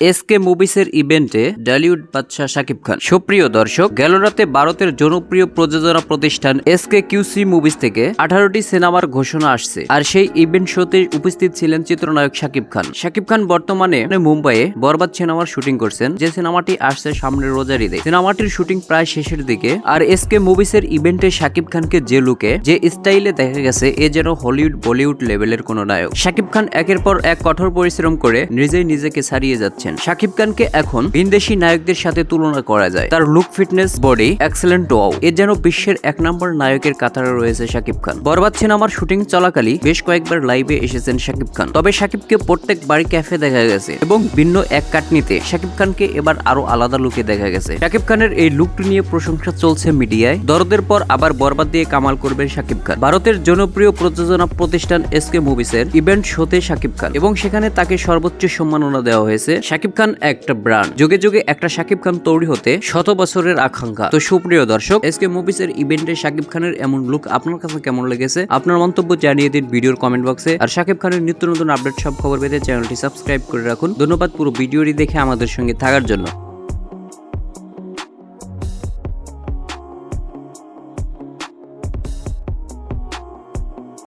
SK মুভিসের ইভেন্টে ডালিউড বাদশাহ শাকিব খান। সুপ্রিয় দর্শক, গেল রাতে ভারতের জনপ্রিয় প্রযোজনা প্রতিষ্ঠান এসকে কিউসি মুভিস থেকে আঠারোটি সিনেমার ঘোষণা আসছে। আর সেই ইভেন্ট শোতে উপস্থিত ছিলেন চিত্রনায়ক শাকিব খান। শাকিব খান বর্তমানে মুম্বাইয়ে বরবাদ সিনেমার শুটিং করছেন, যে সিনেমাটি আসছে সামনের রোজার ঈদে। সিনেমাটির শুটিং প্রায় শেষের দিকে, আর এসকে মুভিসের ইভেন্টে শাকিব খানকে যে লুকে যে স্টাইলে দেখা গেছে, এ যেন হলিউড বলিউড লেভেলের কোন নায়ক। শাকিব খান একের পর এক কঠোর পরিশ্রম করে নিজেই নিজেকে ছাড়িয়ে যাচ্ছেন শাকিব খানকে এখন বিদেশি নায়কদের সাথে তুলনা করা যায়। তার look fitness body excellent wow এ যেন বিশ্বের এক নম্বর নায়কের কাতারে রয়েছে শাকিব খান। বরবাদ সিনেমার শুটিং চলাকালী বেশ কয়েকবার লাইভে এসেছেন শাকিব খান। তবে শাকিবকে প্রত্যেক বাড়ি ক্যাফে দেখা গেছে এবং ভিন্ন এক কাটনিতে শাকিব খানকে এবার আরও আলাদা লুকে দেখা গেছে। শাকিব খানের এই লুকটি নিয়ে প্রশংসা চলছে মিডিয়ায়। দরদের পর আবার বরবাদ দিয়ে কামাল করবেন শাকিব খান। ভারতের জনপ্রিয় প্রযোজনা প্রতিষ্ঠান এসকে মুভিসের ইভেন্ট শোতে শাকিব খান। এবং সেখানে তাকে সর্বোচ্চ সম্মাননা দেওয়া হয়েছে শাকিব খান একটা ব্র্যান্ড যুগে যুগে একটা শাকিব খান তৈরি হতে শত বছরের আকাঙ্ক্ষা। তো সুপ্রিয় দর্শক, এসকে মুভিস এর ইভেন্টে শাকিব খানের এমন লুক আপনার কাছে কেমন লেগেছে? আপনার মন্তব্য জানিয়ে দিন ভিডিওর কমেন্ট বক্সে আর শাকিব খানের নিত্য নতুন আপডেট সব খবর পেতে চ্যানেলটি সাবস্ক্রাইব করে রাখুন। ধন্যবাদ পুরো ভিডিওটি দেখে আমাদের সঙ্গে থাকার জন্য।